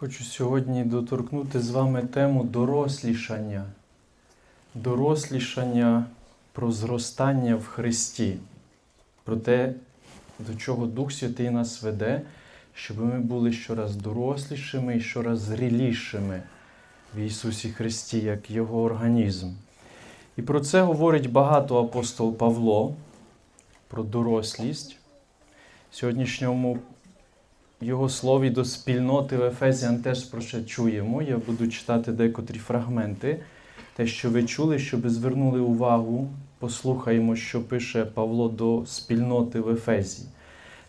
Хочу сьогодні доторкнути з вами тему дорослішання. Дорослішання про зростання в Христі, про те, до чого Дух Святий нас веде, щоб ми були щораз дорослішими і щораз зрілішими в Ісусі Христі, як Його організм. І про це говорить багато апостол Павло, про дорослість. В сьогоднішньому його слові до спільноти в Ефезіан теж про це чуємо. Я буду читати декотрі фрагменти. Те, що ви чули, щоб звернули увагу, послухаємо, що пише Павло до спільноти в Ефезі.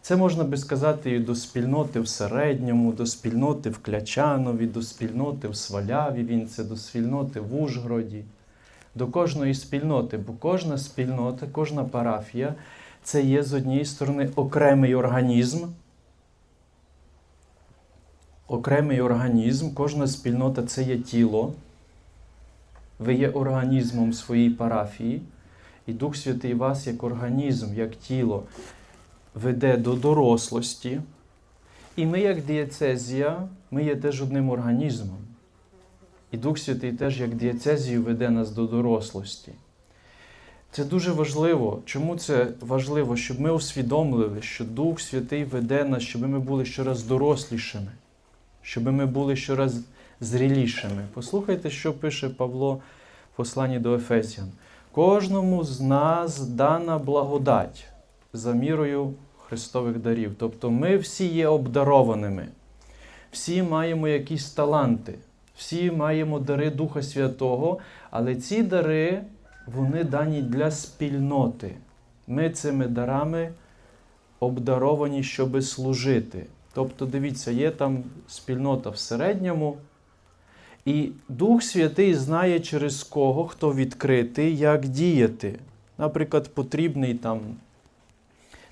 Це можна би сказати і до спільноти в середньому, до спільноти в Клячанові, до спільноти в Сваляві, він це до спільноти в Ужгороді, до кожної спільноти, бо кожна спільнота, кожна парафія це є з однієї сторони окремий організм окремий організм, кожна спільнота це є тіло. Ви є організмом своєї парафії, і Дух Святий вас як організм, як тіло веде до дорослості. І ми, як дієцезія, ми є теж одним організмом. І Дух Святий теж як дієцезію веде нас до дорослості. Це дуже важливо. Чому це важливо? Щоб ми усвідомили, що Дух Святий веде нас, щоб ми були щораз дорослішими щоб ми були щораз зрілішими. Послухайте, що пише Павло в посланні до Ефесіан. Кожному з нас дана благодать за мірою Христових дарів. Тобто ми всі є обдарованими, всі маємо якісь таланти, всі маємо дари Духа Святого, але ці дари вони дані для спільноти. Ми цими дарами обдаровані, щоби служити. Тобто, дивіться, є там спільнота в середньому, і Дух Святий знає, через кого, хто відкритий, як діяти. Наприклад, потрібний там,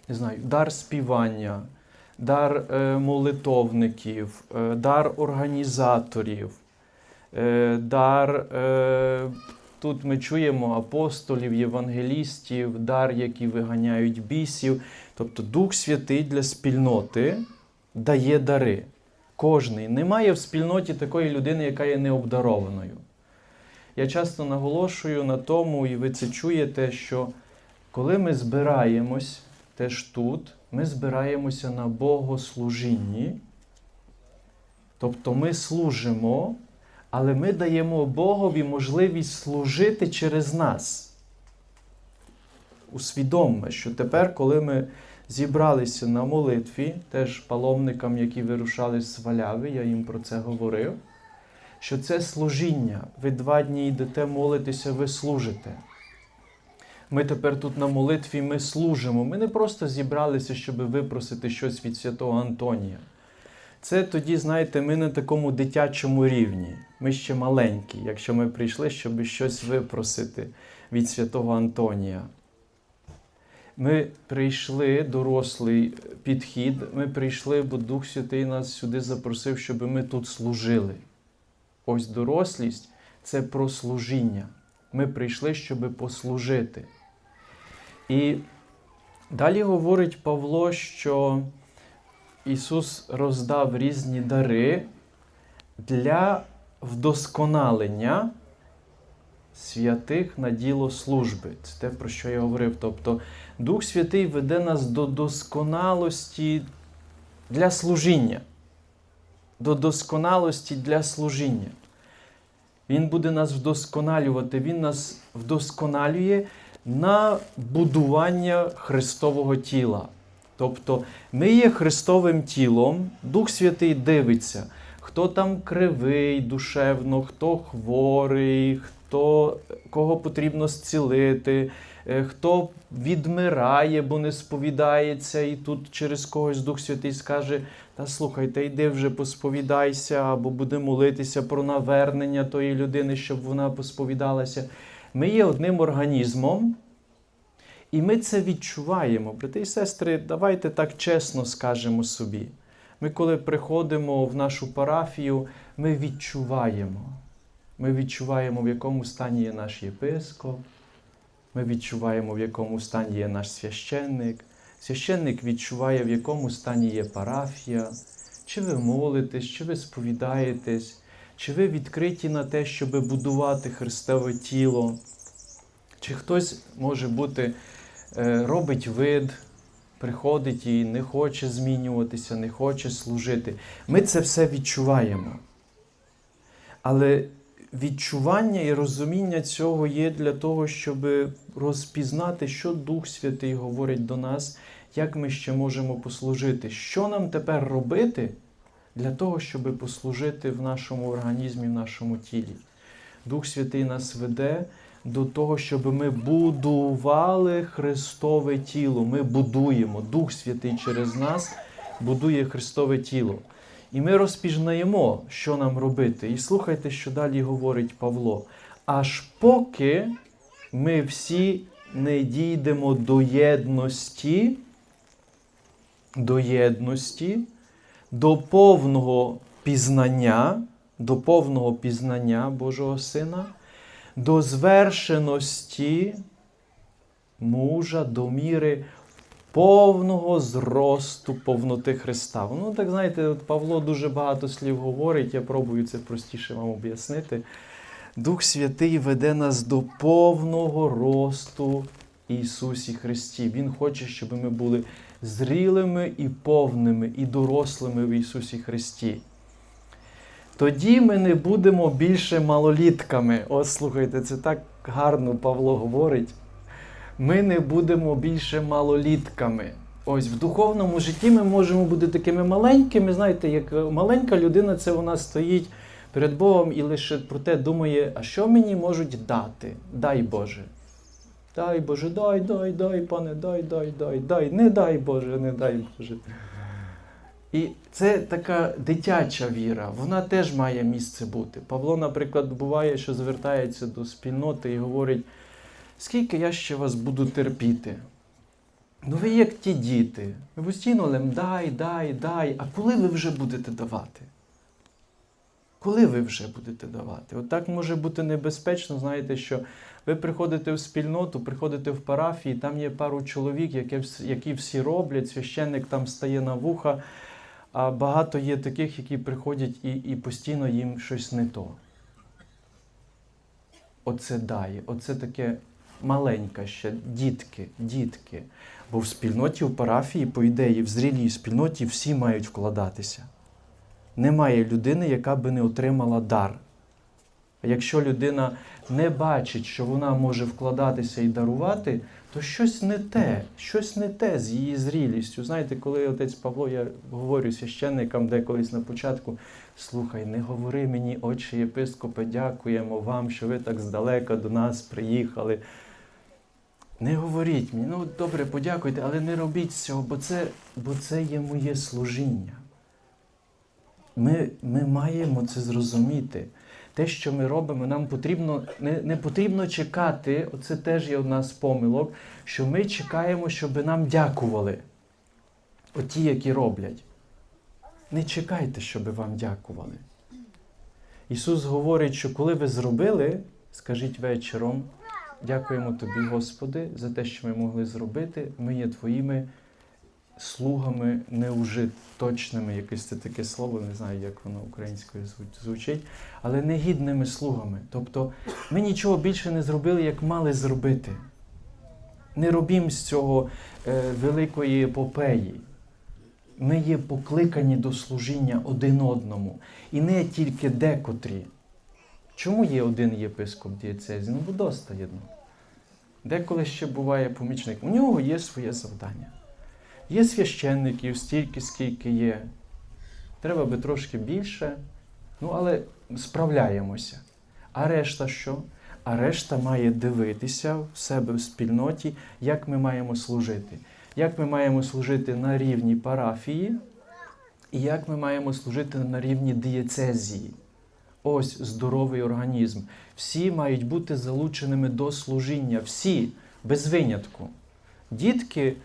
не знаю, дар співання, дар е, молитовників, е, дар організаторів, е, дар, тут ми чуємо апостолів, євангелістів, дар, які виганяють бісів. Тобто Дух Святий для спільноти дає дари. Кожний. Немає в спільноті такої людини, яка є необдарованою. Я часто наголошую на тому, і ви це чуєте, що коли ми збираємось теж тут, ми збираємося на богослужінні. Тобто ми служимо, але ми даємо Богові можливість служити через нас. Усвідомме, що тепер, коли ми зібралися на молитві, теж паломникам, які вирушали з Сваляви, я їм про це говорив, що це служіння. Ви два дні йдете молитися, ви служите. Ми тепер тут на молитві ми служимо. Ми не просто зібралися, щоб випросити щось від святого Антонія. Це тоді, знаєте, ми на такому дитячому рівні. Ми ще маленькі, якщо ми прийшли, щоб щось випросити від святого Антонія. Ми прийшли, дорослий підхід, ми прийшли, бо Дух Святий нас сюди запросив, щоб ми тут служили. Ось дорослість це про служіння. Ми прийшли, щоб послужити. І далі говорить Павло, що Ісус роздав різні дари для вдосконалення святих на діло служби. Це те, про що я говорив. Тобто Дух Святий веде нас до досконалості для служіння. До досконалості для служіння. Він буде нас вдосконалювати, Він нас вдосконалює на будування Христового тіла. Тобто ми є Христовим тілом, Дух Святий дивиться, хто там кривий душевно, хто хворий, хто, кого потрібно зцілити, е, хто відмирає, бо не сповідається, і тут через когось Дух Святий скаже: Та слухайте, йди вже посповідайся, або буде молитися про навернення тої людини, щоб вона посповідалася. Ми є одним організмом. І ми це відчуваємо, брати і сестри, давайте так чесно скажемо собі. Ми, коли приходимо в нашу парафію, ми відчуваємо. Ми відчуваємо, в якому стані є наш єпископ, ми відчуваємо, в якому стані є наш священник. Священник відчуває, в якому стані є парафія, Чи ви молитесь, чи ви сповідаєтесь, чи ви відкриті на те, щоб будувати Христове тіло, чи хтось може бути, е, робить вид, приходить і не хоче змінюватися, не хоче служити. Ми це все відчуваємо. Але відчування і розуміння цього є для того, щоб розпізнати, що Дух Святий говорить до нас, як ми ще можемо послужити. Що нам тепер робити для того, щоб послужити в нашому організмі, в нашому тілі? Дух Святий нас веде до того, щоб ми будували Христове тіло. Ми будуємо. Дух Святий через нас будує Христове тіло. І ми розпізнаємо, що нам робити. І слухайте, що далі говорить Павло. Аж поки ми всі не дійдемо до єдності, до єдності, до повного пізнання, до повного пізнання Божого Сина, до звершеності мужа, до міри повного зросту повноти Христа. Ну, так знаєте, от Павло дуже багато слів говорить, я пробую це простіше вам об'яснити. Дух Святий веде нас до повного росту Ісусі Христі. Він хоче, щоб ми були зрілими і повними, і дорослими в Ісусі Христі. Тоді ми не будемо більше малолітками. Ось слухайте, це так гарно Павло говорить. Ми не будемо більше малолітками. Ось в духовному житті ми можемо бути такими маленькими. Знаєте, як маленька людина, це вона стоїть перед Богом і лише про те думає, а що мені можуть дати? Дай Боже. Дай Боже, дай, дай, дай, пане, дай, дай, дай, дай, не дай Боже, не дай Боже. І це така дитяча віра, вона теж має місце бути. Павло, наприклад, буває, що звертається до спільноти і говорить, скільки я ще вас буду терпіти? Ну ви як ті діти, ви постійно лем дай, дай, дай. А коли ви вже будете давати? Коли ви вже будете давати? От так може бути небезпечно, знаєте, що ви приходите в спільноту, приходите в парафії, там є пару чоловік, які, які всі роблять, священник там стає на вуха, а багато є таких, які приходять і, і постійно їм щось не то. Оце дає, оце таке маленьке ще, дітки, дітки. Бо в спільноті, в парафії, по ідеї, в зрілій спільноті всі мають вкладатися. Немає людини, яка би не отримала дар. Якщо людина не бачить, що вона може вкладатися і дарувати, то щось не те, щось не те з її зрілістю. Знаєте, коли отець Павло, я говорю священникам деколись на початку, слухай, не говори мені, отче єпископе, дякуємо вам, що ви так здалека до нас приїхали. Не говоріть мені, ну добре, подякуйте, але не робіть цього, бо це, бо це є моє служіння. Ми, ми маємо це зрозуміти. Те, що ми робимо, нам потрібно не, не потрібно чекати. Оце теж є одна з помилок, що ми чекаємо, щоб нам дякували. Оті, які роблять. Не чекайте, щоб вам дякували. Ісус говорить, що коли ви зробили, скажіть вечором, дякуємо Тобі, Господи, за те, що ми могли зробити. Ми є Твоїми слугами неужиточними, якесь це таке слово, не знаю, як воно українською зву- звучить, але негідними слугами. Тобто ми нічого більше не зробили, як мали зробити. Не робім з цього е, великої епопеї. Ми є покликані до служіння один одному. І не тільки декотрі. Чому є один єпископ дієцезі? Ну, бо доста єдно. Деколи ще буває помічник. У нього є своє завдання. Є священників стільки, скільки є. Треба би трошки більше. Ну, але справляємося. А решта що? А решта має дивитися в себе в спільноті, як ми маємо служити. Як ми маємо служити на рівні парафії, і як ми маємо служити на рівні дієцезії. Ось здоровий організм. Всі мають бути залученими до служіння. Всі, без винятку. Дітки,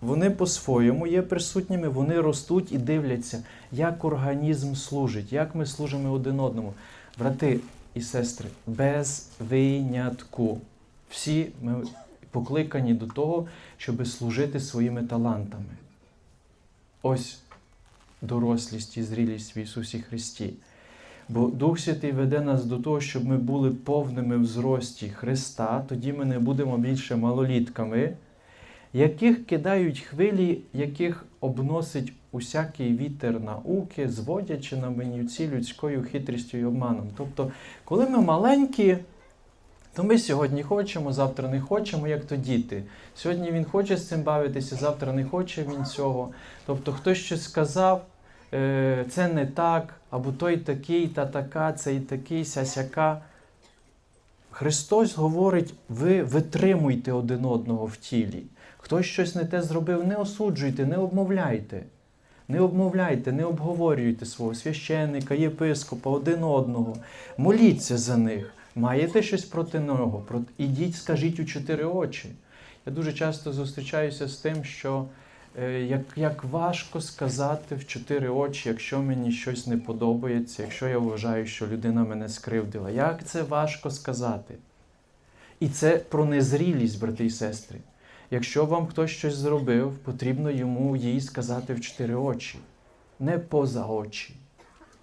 вони по-своєму є присутніми, вони ростуть і дивляться, як організм служить, як ми служимо один одному. Брати і сестри, без винятку. Всі ми покликані до того, щоб служити своїми талантами. Ось дорослість і зрілість в Ісусі Христі. Бо Дух Святий веде нас до того, щоб ми були повними в зрості Христа, тоді ми не будемо більше малолітками, яких кидають хвилі, яких обносить усякий вітер науки, зводячи на менюці людською хитрістю і обманом. Тобто, коли ми маленькі, то ми сьогодні хочемо, завтра не хочемо, як то діти. Сьогодні він хоче з цим бавитися, завтра не хоче він цього. Тобто, хтось щось сказав, це не так, або той такий, та така, цей такий, сясяка. Христос говорить, ви витримуйте один одного в тілі. Хтось щось не те зробив, не осуджуйте, не обмовляйте. Не обмовляйте, не обговорюйте свого священника, єпископа, один одного. Моліться за них. Маєте щось проти нього? Ідіть, скажіть у чотири очі. Я дуже часто зустрічаюся з тим, що е, як, як важко сказати в чотири очі, якщо мені щось не подобається, якщо я вважаю, що людина мене скривдила. Як це важко сказати? І це про незрілість, брати і сестри. Якщо вам хтось щось зробив, потрібно йому їй сказати в чотири очі, не поза очі.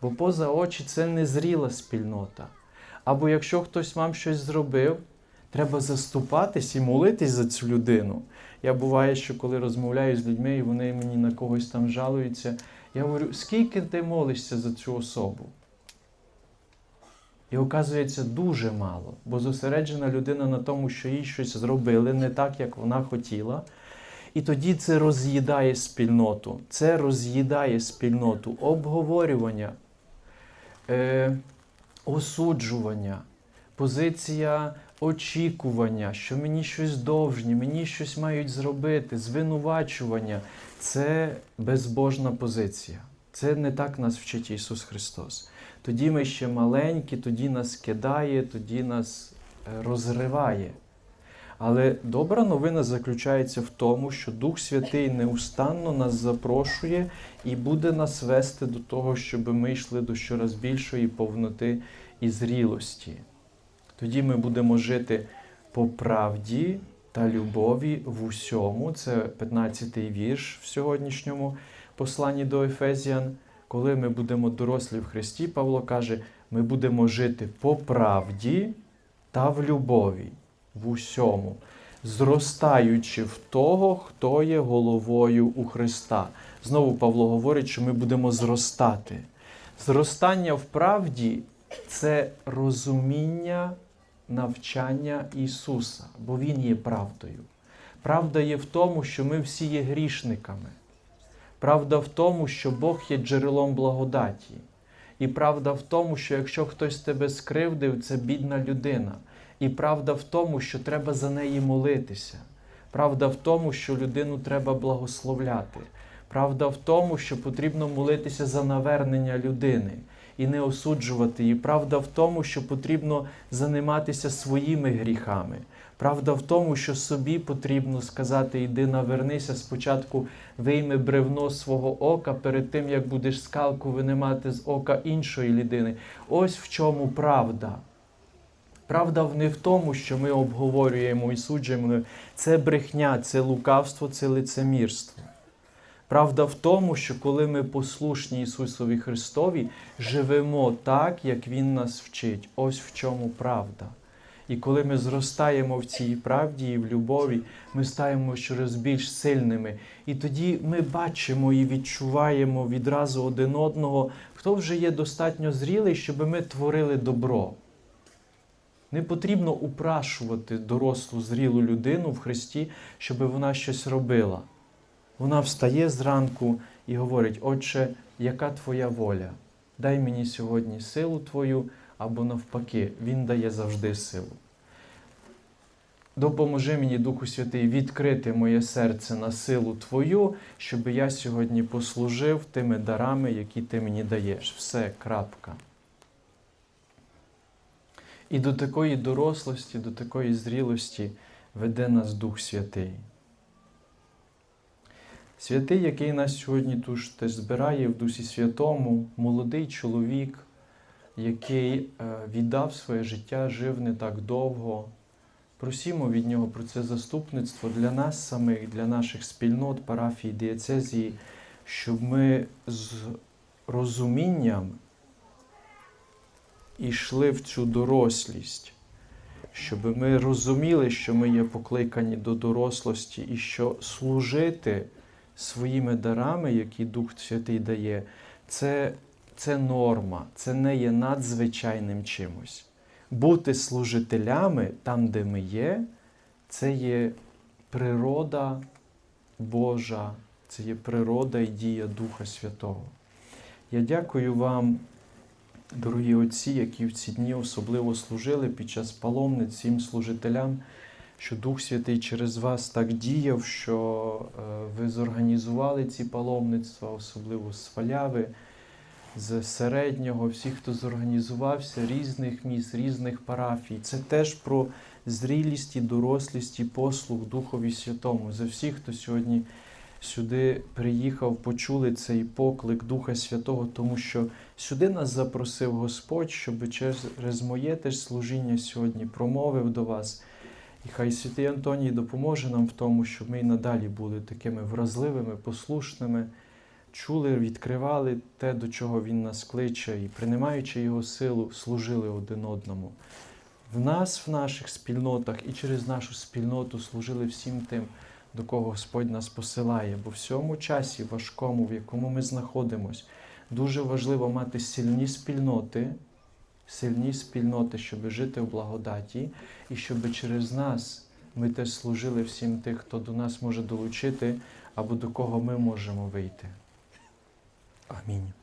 Бо поза очі це незріла спільнота. Або якщо хтось вам щось зробив, треба заступатись і молитись за цю людину. Я буває, що коли розмовляю з людьми, і вони мені на когось там жалуються, я говорю, скільки ти молишся за цю особу? І оказується дуже мало, бо зосереджена людина на тому, що їй щось зробили не так, як вона хотіла. І тоді це роз'їдає спільноту. Це роз'їдає спільноту, обговорювання, е, осуджування, позиція очікування, що мені щось довжні, мені щось мають зробити, звинувачування. Це безбожна позиція. Це не так нас вчить Ісус Христос. Тоді ми ще маленькі, тоді нас кидає, тоді нас е, розриває. Але добра новина заключається в тому, що Дух Святий неустанно нас запрошує і буде нас вести до того, щоб ми йшли до щораз більшої повноти і зрілості. Тоді ми будемо жити по правді та любові в усьому. Це 15-й вірш в сьогоднішньому посланні до Ефезіан. Коли ми будемо дорослі в Христі, Павло каже, ми будемо жити по правді та в любові в усьому, зростаючи в того, хто є головою у Христа. Знову Павло говорить, що ми будемо зростати. Зростання в правді це розуміння навчання Ісуса, бо Він є правдою. Правда є в тому, що ми всі є грішниками. Правда в тому, що Бог є джерелом благодаті. І правда в тому, що якщо хтось тебе скривдив, це бідна людина. І правда в тому, що треба за неї молитися. Правда в тому, що людину треба благословляти. Правда в тому, що потрібно молитися за навернення людини і не осуджувати її. Правда в тому, що потрібно займатися своїми гріхами. Правда в тому, що собі потрібно сказати, іди навернися, спочатку вийми бревно свого ока перед тим, як будеш скалку винимати з ока іншої людини. Ось в чому правда. Правда не в тому, що ми обговорюємо і суджуємо. Це брехня, це лукавство, це лицемірство. Правда в тому, що коли ми послушні Ісусові Христові, живемо так, як Він нас вчить. Ось в чому правда. І коли ми зростаємо в цій правді і в любові, ми стаємо щораз більш сильними. І тоді ми бачимо і відчуваємо відразу один одного, хто вже є достатньо зрілий, щоб ми творили добро. Не потрібно упрашувати дорослу зрілу людину в Христі, щоб вона щось робила. Вона встає зранку і говорить: Отче, яка твоя воля? Дай мені сьогодні силу Твою або навпаки, Він дає завжди силу. Допоможи мені, Духу Святий, відкрити моє серце на силу Твою, щоб я сьогодні послужив тими дарами, які Ти мені даєш. Все, крапка. І до такої дорослості, до такої зрілості веде нас Дух Святий. Святий, який нас сьогодні тут теж збирає в Дусі Святому, молодий чоловік, який е, віддав своє життя, жив не так довго. Просімо від нього про це заступництво для нас самих, для наших спільнот, парафій, дієцезії. щоб ми з розумінням ішли в цю дорослість, щоб ми розуміли, що ми є покликані до дорослості і що служити своїми дарами, які Дух Святий дає, це, це норма, це не є надзвичайним чимось. Бути служителями там, де ми є, це є природа Божа, це є природа і дія Духа Святого. Я дякую вам, дорогі отці, які в ці дні особливо служили під час паломниць цим служителям, що Дух Святий через вас так діяв, що е, ви зорганізували ці паломництва, особливо з Фаляви, з середнього, всі, хто зорганізувався, різних міст, різних парафій. Це теж про зрілість і дорослість і послуг Духові Святому. За всіх, хто сьогодні сюди приїхав, почули цей поклик Духа Святого, тому що сюди нас запросив Господь, щоб через моє теж служіння сьогодні промовив до вас. І хай святий Антоній допоможе нам в тому, щоб ми і надалі були такими вразливими, послушними, чули, відкривали те, до чого Він нас кличе, і, приймаючи Його силу, служили один одному. В нас, в наших спільнотах і через нашу спільноту служили всім тим, до кого Господь нас посилає. Бо в цьому часі важкому, в якому ми знаходимося, дуже важливо мати сильні спільноти, сильні спільноти, щоб жити в благодаті, і щоб через нас ми теж служили всім тих, хто до нас може долучити, або до кого ми можемо вийти. Амінь.